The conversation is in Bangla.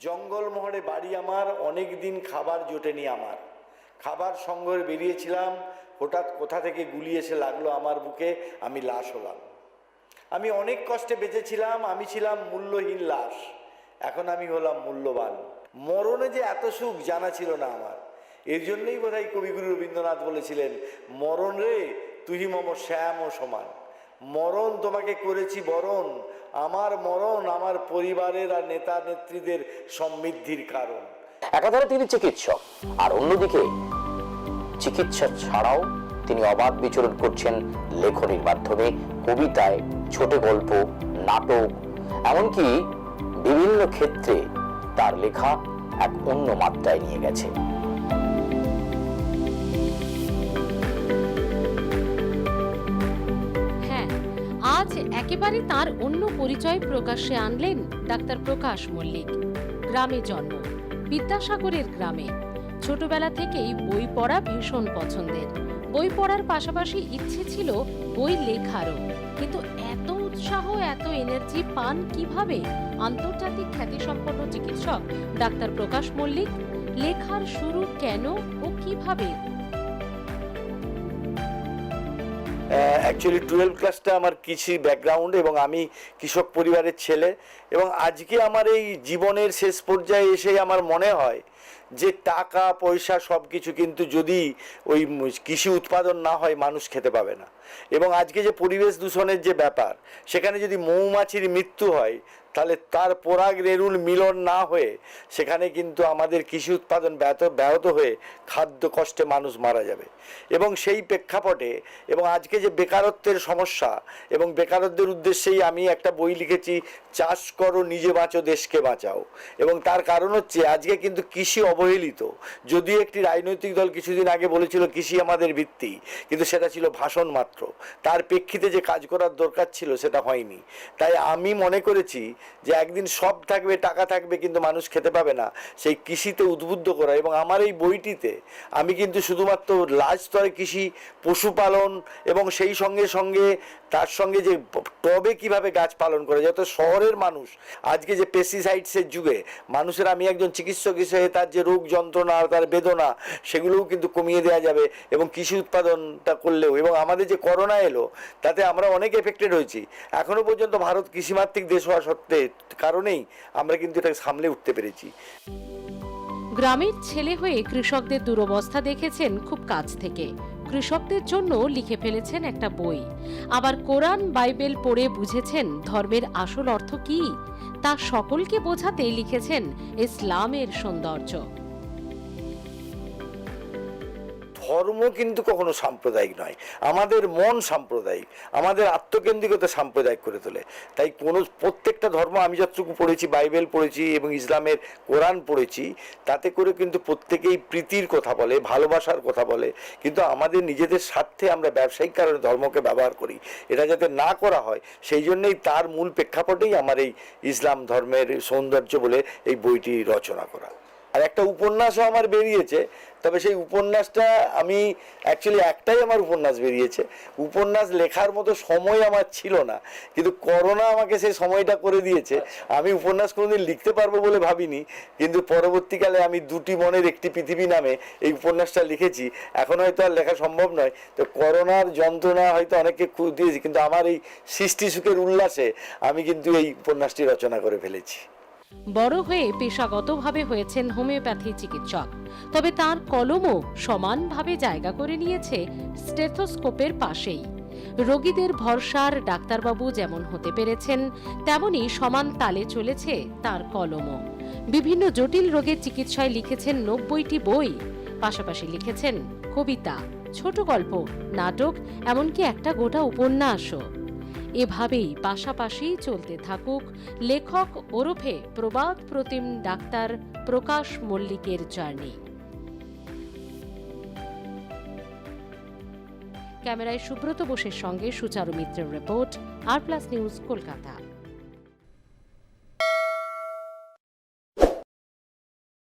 জঙ্গলমহলে বাড়ি আমার, অনেক দিন খাবার জোটেনি আমার। খাবার সঙ্গে বেরিয়েছিলাম, হঠাৎ কোথা থেকে গুলি এসে লাগল আমার বুকে, আমি লাশ হলাম। আমি অনেক কষ্টে বেঁচেছিলাম, আমি ছিলাম মূল্যহীন লাশ। এখন আমি হলাম মূল্যবান। মরণে যে এত সুখ জানা ছিল না আমার। এর জন্যই বোধহয় কবিগুরু রবীন্দ্রনাথ বলেছিলেন, মরণ রে, তুই মম শ্যাম ও সমান। মরণ তোমাকে করেছি বরণ। আমার মরণ আমার পরিবারের আর নেতা নেত্রীদের সমৃদ্ধির কারণ। একাধারে তিনি চিকিৎসক, আর অন্যদিকে চিকিৎসা ছাড়াও তিনি অবাধ বিচরণ করছেন লেখনীর মাধ্যমে, কবিতায় ছোট গল্প, নাটক, এমনকি বিভিন্ন ক্ষেত্রে তার লেখা এক অন্য মাত্রায় নিয়ে গেছে। আজ একেবারে তার অন্য পরিচয় প্রকাশ্যে আনলেন ডাক্তার প্রকাশ মল্লিক। গ্রামে জন্ম, বিদ্যাসাগরের গ্রামে। ছোটবেলা থেকেই বই পড়া ভীষণ পছন্দের। বই পড়ার পাশাপাশি ইচ্ছে ছিল বই লেখারও। কিন্তু এত উৎসাহ, এত এনার্জি পান কীভাবে? আন্তর্জাতিক খ্যাতিসম্পন্ন চিকিৎসক ডাক্তার প্রকাশ মল্লিক, লেখার শুরু কেন ও কীভাবে? অ্যাকচুয়ালি টুয়েলভ ক্লাসটা আমার কৃষি ব্যাকগ্রাউন্ড এবং আমি কৃষক পরিবারের ছেলে এবং আজকে আমার এই জীবনের শেষ পর্যায়ে এসে আমার মনে হয় যে টাকা, পয়সা সব কিছু কিন্তু যদি ওই কৃষি উৎপাদন না হয়, মানুষ খেতে পাবে না। এবং আজকে যে পরিবেশ দূষণের যে ব্যাপার, সেখানে যদি মৌমাছির মৃত্যু হয়, তাহলে তার পরাগ রেণুর মিলন না হয়ে, সেখানে কিন্তু আমাদের কৃষি উৎপাদন ব্যাহত ব্যাহত হয়ে খাদ্য কষ্টে মানুষ মারা যাবে। এবং সেই প্রেক্ষাপটে, এবং আজকে যে বেকারত্বের সমস্যা, এবং বেকারত্বের উদ্দেশ্যেই আমি একটা বই লিখেছি, চাষ করো, নিজে বাঁচো, দেশকে বাঁচাও। এবং তার কারণ হচ্ছে, আজকে কিন্তু কৃষি অবহেলিত। যদিও একটি রাজনৈতিক দল কিছুদিন আগে বলেছিল কৃষি আমাদের ভিত্তি, কিন্তু সেটা ছিল ভাষণ মাত্র। তার প্রেক্ষিতে যে কাজ করার দরকার ছিল সেটা হয়নি। তাই আমি মনে করেছি যে একদিন সব থাকবে, টাকা থাকবে, কিন্তু মানুষ খেতে পাবে না। সেই কৃষিতে উদ্বুদ্ধ করা এবং আমার এই বইটিতে আমি কিন্তু শুধুমাত্র লাজ স্তরে কৃষি, পশুপালন এবং সেই সঙ্গে সঙ্গে তার সঙ্গে যে টবে কীভাবে গাছ পালন করে, যত শহরের মানুষ, আজকে যে পেস্টিসাইডসের যুগে মানুষের আমি একজন চিকিৎসক হিসেবে তার যে রোগ যন্ত্রণা তার বেদনা, সেগুলোও কিন্তু কমিয়ে দেওয়া যাবে এবং কৃষি উৎপাদনটা করলেও এবং আমাদের যে করোনা এলো, তাতে আমরা অনেক এফেক্টেড হয়েছি। এখনও পর্যন্ত ভারত কৃষিমাত্রিক দেশ হওয়া সত্ত্বে কারণেই আমরা কিন্তু এটাকে সামলে উঠতে পেরেছি। গ্রামের ছেলে হয়ে কৃষকদের দুরবস্থা দেখেছেন খুব কাছ থেকে। কৃষকদের জন্য লিখে ফেলেছেন একটা বই। আবার কোরআন, বাইবেল পড়ে বুঝেছেন ধর্মের আসল অর্থ কি? তা সকলকে বোঝাতে লিখেছেন ইসলামের সৌন্দর্য। ধর্ম কিন্তু কখনো সাম্প্রদায়িক নয়। আমাদের মন সাম্প্রদায়িক, আমাদের আত্মকেন্দ্রিকতা সাম্প্রদায়িক করে তোলে। তাই কোনো প্রত্যেকটা ধর্ম আমি যতটুকু পড়েছি, বাইবেল পড়েছি এবং ইসলামের কোরআন পড়েছি, তাতে করে কিন্তু প্রত্যেকেই প্রীতির কথা বলে, ভালোবাসার কথা বলে। কিন্তু আমাদের নিজেদের স্বার্থে আমরা ব্যবসায়িক কারণে ধর্মকে ব্যবহার করি। এটা যাতে না করা হয়, সেই জন্যেই তার মূল প্রেক্ষাপটেই আমার এই ইসলাম ধর্মের সৌন্দর্য বলে এই বইটি রচনা করা। আর একটা উপন্যাসও আমার বেরিয়েছে তবে সেই উপন্যাসটা আমি অ্যাকচুয়ালি একটাই আমার উপন্যাস বেরিয়েছে। উপন্যাস লেখার মতো সময় আমার ছিল না কিন্তু করোনা আমাকে সেই সময়টা করে দিয়েছে। আমি উপন্যাস কোনোদিন লিখতে পারব বলে ভাবিনি কিন্তু পরবর্তীকালে আমি দুটি মনের একটি পৃথিবী নামে এই উপন্যাসটা লিখেছি। এখন হয়তো আর লেখা সম্ভব নয় তো করোনার যন্ত্রণা হয়তো অনেককে দিয়েছি কিন্তু আমার এই সৃষ্টি সুখের উল্লাসে আমি কিন্তু এই উপন্যাসটি রচনা করে ফেলেছি। বড় হয়ে পেশাগতভাবে হয়েছেন হোমিওপ্যাথি চিকিৎসক। তবে তার কলমও সমানভাবে জায়গা করে নিয়েছে স্টেথোস্কোপের পাশেই। রোগীদের ভরসার ডাক্তারবাবু যেমন হতে পেরেছেন, তেমনি সমান তালে চলেছে তার কলমও। বিভিন্ন জটিল রোগের চিকিৎসায় লিখেছেন নব্বইটি বই, পাশাপাশি লিখেছেন কবিতা, ছোট গল্প, নাটক, এমনকি একটা গোটা উপন্যাসও। এভাবেই পাশাপাশি চলতে থাকুক লেখক ওরফে প্রবাদ প্রতিম ডাক্তার প্রকাশ মল্লিকের জার্নি। ক্যামেরায় সুব্রত বোসের সঙ্গে সুচারু মিত্রের রিপোর্ট আর প্লাস নিউজ কলকাতা।